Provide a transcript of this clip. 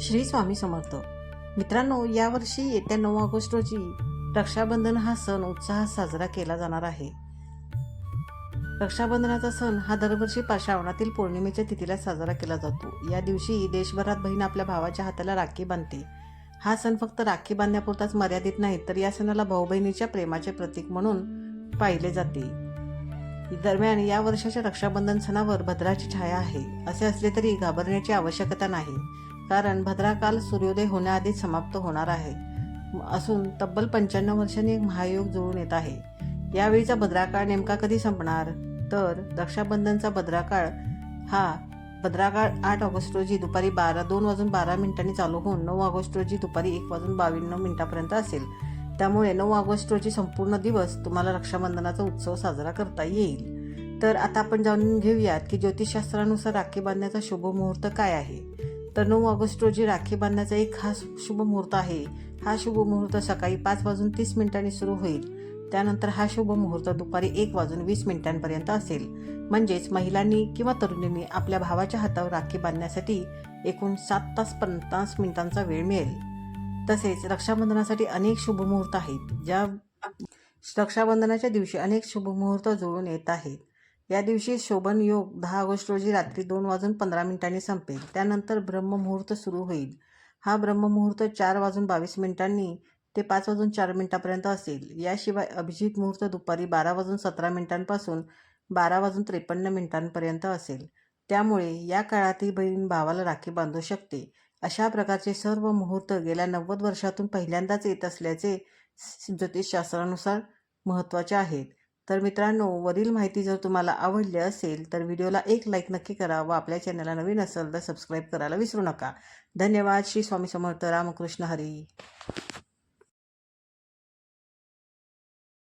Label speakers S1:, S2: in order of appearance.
S1: श्री स्वामी समर्थ. मित्रांनो यावर्षी येत्या नऊ ऑगस्ट रोजी रक्षाबंधन हा सण उत्साहात साजरा केला जाणार आहे. रक्षाबंधनाचा सण हा दरवर्षी श्रावणातील पौर्णिमेच्या तिथीला साजरा केला जातो. या दिवशी देशभरात बहीण आपल्या भावाच्या हाताला राखी बांधते. हा सण फक्त राखी बांधण्यापुरताच मर्यादित नाही तर या सणाला भाऊ बहिणीच्या प्रेमाचे प्रतीक म्हणून पाहिले जाते. दरम्यान या वर्षाच्या रक्षाबंधन सणावर भद्राची छाया आहे. असे असले तरी घाबरण्याची आवश्यकता नाही. कारण भद्राकाल सूर्योदय होण्याआधीच समाप्त होणार आहे. असून तब्बल पंच्याण्णव वर्षांनी एक महायोग जुळून येत आहे. यावेळीचा भद्राकाळ नेमका कधी संपणार? तर रक्षाबंधनचा भद्राकाळ हा भद्राकाळ आठ ऑगस्ट रोजी दुपारी बारा दोन वाजून बारा मिनिटांनी चालू होऊन नऊ ऑगस्ट रोजी दुपारी एक वाजून बावन्न मिनिटापर्यंत असेल. त्यामुळे नऊ ऑगस्ट रोजी संपूर्ण दिवस तुम्हाला रक्षाबंधनाचा उत्सव साजरा करता येईल. तर आता आपण जाणून घेऊयात की ज्योतिषशास्त्रानुसार राखी बांधण्याचा शुभ मुहूर्त काय आहे? तर नऊ ऑगस्ट रोजी राखी बांधण्याचा एक खास शुभ मुहूर्त आहे. हा शुभ मुहूर्त सकाळी पाच वाजून तीस मिनिटांनी सुरू होईल. त्यानंतर हा शुभ मुहूर्त दुपारी एक वाजून वीस मिनिटांपर्यंत असेल. म्हणजेच महिलांनी किंवा तरुणींनी आपल्या भावाच्या हातावर राखी बांधण्यासाठी एकूण सात तास पन्नास मिनिटांचा वेळ मिळेल. तसेच रक्षाबंधनासाठी अनेक शुभमुहूर्त आहेत. ज्या रक्षाबंधनाच्या दिवशी अनेक शुभमुहूर्त जुळून येत आहेत. या दिवशी शोभन योग दहा ऑगस्ट रोजी रात्री दोन वाजून पंधरा मिनिटांनी संपेल. त्यानंतर ब्रह्ममुहूर्त सुरू होईल. हा ब्रह्ममुहूर्त चार वाजून बावीस मिनिटांनी ते पाच वाजून चार मिनिटापर्यंत असेल. याशिवाय अभिजित मुहूर्त दुपारी बारा वाजून सतरा मिनिटांपासून बारा वाजून त्रेपन्न मिनिटांपर्यंत असेल. त्यामुळे या काळातही बहीण भावाला राखी बांधू शकते. अशा प्रकारचे सर्व मुहूर्त गेल्या नव्वद वर्षातून पहिल्यांदाच येत असल्याचे ज्योतिषशास्त्रानुसार महत्त्वाचे आहेत. तर मित्रांनो वरील माहिती जर तुम्हाला आवडली असेल तर व्हिडिओला एक लाईक नक्की करा व आपल्या चॅनलला नवीन असेल तर सबस्क्राईब करायला विसरू नका. धन्यवाद. श्री स्वामी समर्थ. रामकृष्ण हरी.